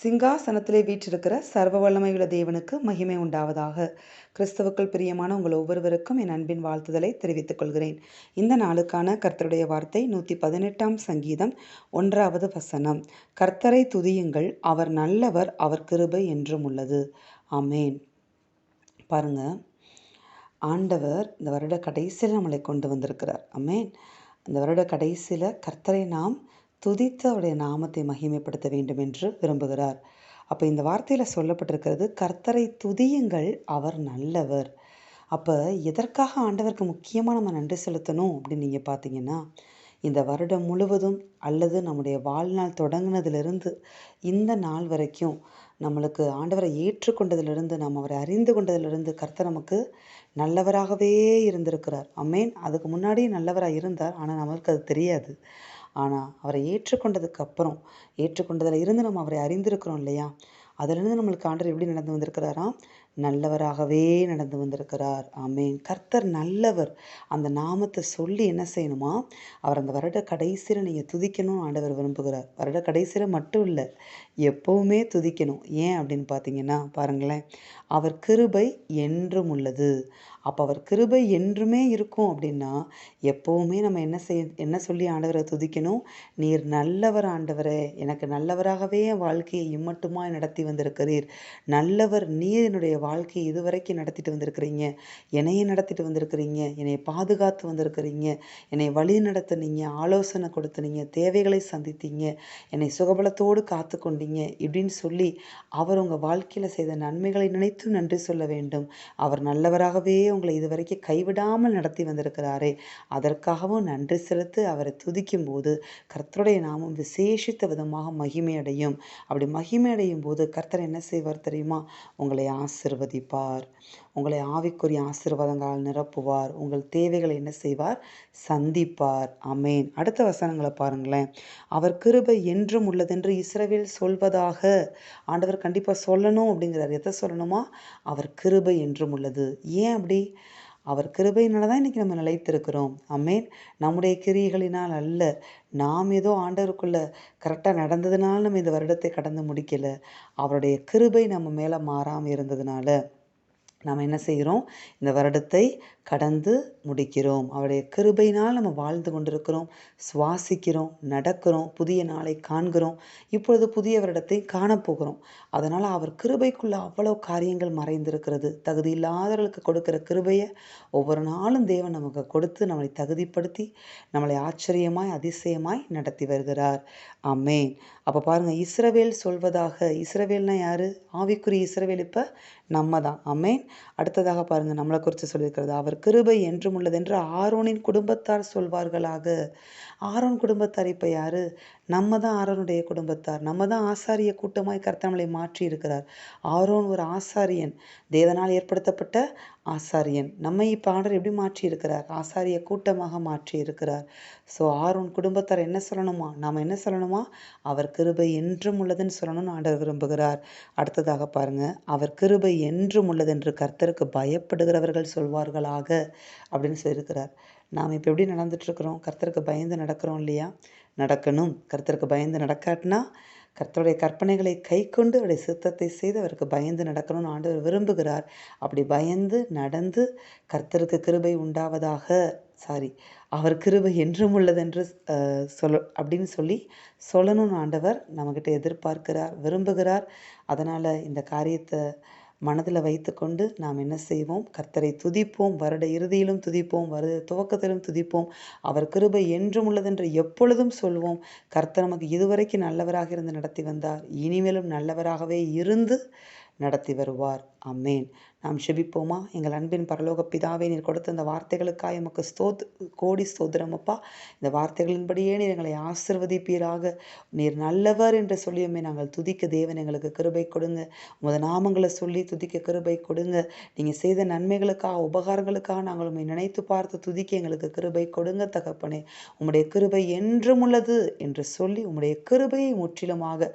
சிங்காசனத்திலே வீற்றிருக்கிற சர்வ வல்லமையுள்ள தேவனுக்கு மகிமை உண்டாவதாக. கிறிஸ்தவுக்கள் பிரியமான உங்கள் ஒவ்வொருவருக்கும் என் அன்பின் வாழ்த்துதலை தெரிவித்துக் கொள்கிறேன். இந்த நாளுக்கான கர்த்தருடைய வார்த்தை நூற்றி பதினெட்டாம் சங்கீதம் ஒன்றாவது வசனம். கர்த்தரை துதியுங்கள் அவர் நல்லவர் அவர் கிருபை என்றும் உள்ளது. அமேன் பாருங்க. ஆண்டவர் இந்த வருட கடைசியில் நம்மளை கொண்டு வந்திருக்கிறார். அமேன் இந்த வருட கடைசியில் கர்த்தரை நாம் துதித்து அவருடைய நாமத்தை மகிமைப்படுத்த வேண்டும் என்று விரும்புகிறார். அப்போ இந்த வார்த்தையில் சொல்லப்பட்டிருக்கிறது கர்த்தரை துதியுங்கள் அவர் நல்லவர். அப்போ எதற்காக ஆண்டவருக்கு முக்கியமாக நம்ம நன்றி செலுத்தணும் அப்படின்னு நீங்கள் பார்த்தீங்கன்னா இந்த வருடம் முழுவதும் அல்லது நம்முடைய வாழ்நாள் தொடங்கினதிலிருந்து இந்த நாள் வரைக்கும் நம்மளுக்கு ஆண்டவரை ஏற்றுக்கொண்டதிலிருந்து நாம் அவரை அறிந்து கொண்டதிலிருந்து கர்த்தர் நமக்கு நல்லவராகவே இருந்திருக்கிறார். அம்மேன் அதுக்கு முன்னாடியே நல்லவராக இருந்தார் ஆனால் நம்மளுக்கு அது தெரியாது. ஆனால் அவரை ஏற்றுக்கொண்டதுக்கு அப்புறம் ஏற்றுக்கொண்டதில் இருந்து நம்ம அவரை அறிந்திருக்கிறோம் இல்லையா? அதிலிருந்து நம்மளுக்கு ஆண்டர் எப்படி நடந்து வந்திருக்கிறாராம் நல்லவராகவே நடந்து வந்திருக்கிறார். ஆமேன். கர்த்தர் நல்லவர். அந்த நாமத்தை சொல்லி என்ன செய்யணுமா? அவர் அந்த வருட கடைசியில் நீங்கள் துதிக்கணும் ஆண்டவர் விரும்புகிறார். வருட கடைசியில் மட்டும் இல்லை எப்போவுமே துதிக்கணும். ஏன் அப்படின்னு பார்த்தீங்கன்னா பாருங்களேன். அவர் கிருபை என்றும் உள்ளது. அப்போ அவர் கிருபை என்றுமே இருக்கும் அப்படின்னா எப்போவுமே நம்ம என்ன செய்ய என்ன சொல்லி ஆண்டவரை துதிக்கணும்? நீர் நல்லவர் ஆண்டவரே. எனக்கு நல்லவராகவே என் வாழ்க்கையை இம்மட்டுமாய் நடத்தி வந்திருக்கிறீர். நல்லவர் நீர் என்னுடைய வாழ்க்கையை இதுவரைக்கும் நடத்திட்டு வந்திருக்கிறீங்க? என்னையை நடத்திட்டு வந்திருக்கிறீங்க? என்னை பாதுகாத்து வந்திருக்கிறீங்க? என்னை வழி நடத்துனீங்க? ஆலோசனை கொடுத்துனீங்க? தேவைகளை சந்தித்தீங்க? என்னை சுகபலத்தோடு காத்து கொண்டீங்க? இப்படின்னு சொல்லி அவர் உங்கள் வாழ்க்கையில் செய்த நன்மைகளை நினைத்து நன்றி சொல்ல வேண்டும். அவர் நல்லவராகவே உங்களை இதுவரைக்கும் கைவிடாமல் நடத்தி வந்திருக்கிறாரே. அதற்காகவும் நன்றி செலுத்து அவரை துதிக்கும் போது கர்த்தருடைய நாமம் விசேஷித்த விதமாக மகிமையடையும். அப்படி மகிமையடையும் போது கர்த்தர் என்ன செய்வார் தெரியுமா? உங்களை ஆசிர்வதிப்பார். உங்களை ஆவிக்குரிய ஆசிர்வாதங்களால் நிரப்புவார். உங்கள் தேவைகளை என்ன செய்வார்? சந்திப்பார். அமேன் அடுத்த வசனங்களை பாருங்களேன். அவர் கிருபை என்றும் உள்ளதென்று இஸ்ரவேல் சொல்வதாக ஆண்டவர் கண்டிப்பாக சொல்லணும் அப்படிங்கிறார். எதை சொல்லணுமா? அவர் கிருபை என்றும் உள்ளது. ஏன் அப்படி? அவர் கிருபையினால தான் இன்றைக்கி நம்ம நிலைத்திருக்கிறோம். அம்மேன் நம்முடைய கிரியைகளினால் அல்ல. நாம் ஏதோ ஆண்டவருக்குள்ளே கரெக்டாக நடந்ததுனால நம்ம இந்த வருடத்தை கடந்து முடிக்கலை. அவருடைய கிருபை நம்ம மேலே மாறாமல் இருந்ததுனால. நாம் என்ன செய்கிறோம்? இந்த வருடத்தை கடந்து முடிக்கிறோம். அவருடைய கிருபையினால் நம்ம வாழ்ந்து கொண்டிருக்கிறோம். சுவாசிக்கிறோம் நடக்கிறோம் புதிய நாளை காண்கிறோம். இப்பொழுது புதிய வருடத்தை காணப்போகிறோம். அதனால் அவர் கிருபைக்குள்ளே அவ்வளோ காரியங்கள் மறைந்திருக்கிறது. தகுதி இல்லாதவர்களுக்கு கொடுக்குற கிருபையை ஒவ்வொரு நாளும் தேவன் நமக்கு கொடுத்து நம்மளை தகுதிப்படுத்தி நம்மளை ஆச்சரியமாய் அதிசயமாய் நடத்தி வருகிறார். அம்மேன் அப்போ பாருங்கள் இஸ்ரவேல் சொல்வதாக இஸ்ரவேல்னா யார்? ஆவிக்குரிய இஸ்ரவேல் இப்போ நம்ம தான் அம்மேன் அடுத்ததாக பாருங்கள் நம்மளை குறித்து சொல்லியிருக்கிறது அவர் கிருபை என்றும் உள்ளதென்று ஆரோனின் குடும்பத்தார் சொல்வார்களாக. ஆரோன் குடும்பத்தார் இப்போ யார்? நம்ம தான் ஆரோனுடைய குடும்பத்தார். நம்ம தான் ஆசாரிய கூட்டமாய் கர்த்தமலை மாற்றி இருக்கிறார் ஆரோன் ஒரு ஆசாரியன். தேவனால் ஏற்படுத்தப்பட்ட ஆசாரியன். நம்மை இப்போ ஆண்டர் எப்படி மாற்றி இருக்கிறார் ஆசாரிய கூட்டமாக மாற்றி இருக்கிறார் ஸோ ஆரோன் குடும்பத்தார் என்ன சொல்லணுமா? நாம் என்ன சொல்லணுமா? அவர் கிருபை என்றும் உள்ளதுன்னு சொல்லணும்னு ஆண்டர் விரும்புகிறார். அடுத்ததாக பாருங்க. அவர் கிருபை என்றும் உள்ளதென்று கர்த்தருக்கு பயப்படுகிறவர்கள் சொல்வார்களாக அப்படின்னு சொல்லியிருக்கிறார். நாம் இப்போ எப்படி நடந்துட்டுருக்குறோம் கர்த்தருக்கு பயந்து நடக்கிறோம் இல்லையா? நடக்கணும். கர்த்தருக்கு பயந்து நடக்காட்டினா கர்த்தருடைய கற்பனைகளை கை கொண்டு அவருடைய சித்தத்தை செய்து அவருக்கு பயந்து நடக்கணும்னு ஆண்டவர் விரும்புகிறார். அப்படி பயந்து நடந்து கர்த்தருக்கு கிருபை உண்டாவதாக சாரி அவர் கிருபை என்றும் உள்ளதென்று சொல்ல அப்படின்னு சொல்லி சொல்லணும்னு ஆண்டவர் நம்மக்கிட்ட எதிர்பார்க்கிறார் விரும்புகிறார். அதனால் இந்த காரியத்தை மனதில் வைத்துக்கொண்டு நாம் என்ன செய்வோம்? கர்த்தரை துதிப்போம் வருட இறுதியிலும் துதிப்போம் வருட துவக்கத்திலும் துதிப்போம். அவர் கிருபை என்றும் உள்ளதென்று எப்பொழுதும் சொல்வோம். கர்த்தர் நமக்கு இதுவரைக்கும் நல்லவராக இருந்து நடத்தி வந்தார். இனிமேலும் நல்லவராகவே இருந்து நடத்தி வருவார். அம்மேன் நாம் செபிப்போமா? எங்கள் அன்பின் பரலோக பிதாவே நீர் கொடுத்த இந்த வார்த்தைகளுக்காக எமக்கு ஸ்தோத் கோடி ஸ்தோத்திரம் அப்பா. இந்த வார்த்தைகளின்படியே நீர் எங்களை ஆசிர்வதிப்பீராக. நீர் நல்லவர் என்று சொல்லியுமே நாங்கள் துதிக்க தேவன் எங்களுக்கு கிருபை கொடுங்க. உமது நாமங்களை சொல்லி துதிக்க கிருபை கொடுங்க. நீங்கள் செய்த நன்மைகளுக்காக உபகாரங்களுக்காக நாங்கள் உண்மை நினைத்து பார்த்து துதிக்க எங்களுக்கு கிருபை கொடுங்க தகப்பனே. உம்முடைய கிருபை என்றும் உள்ளது என்று சொல்லி உம்முடைய கிருபையை முற்றிலுமாக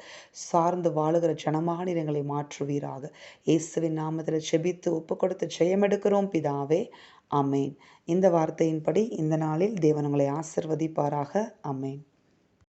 சார்ந்து வாழுகிற ஜனமாக நீர் எங்களை மாற்றுவீராக. இயேசுவின் நாமத்தில் செபித்து ஒப்பு கொடுத்து ஜெயமெடுக்கிறோம் பிதாவே. அமேன் இந்த வார்த்தையின்படி இந்த நாளில் தேவன் உங்களை ஆசிர்வதிப்பாராக. அமேன்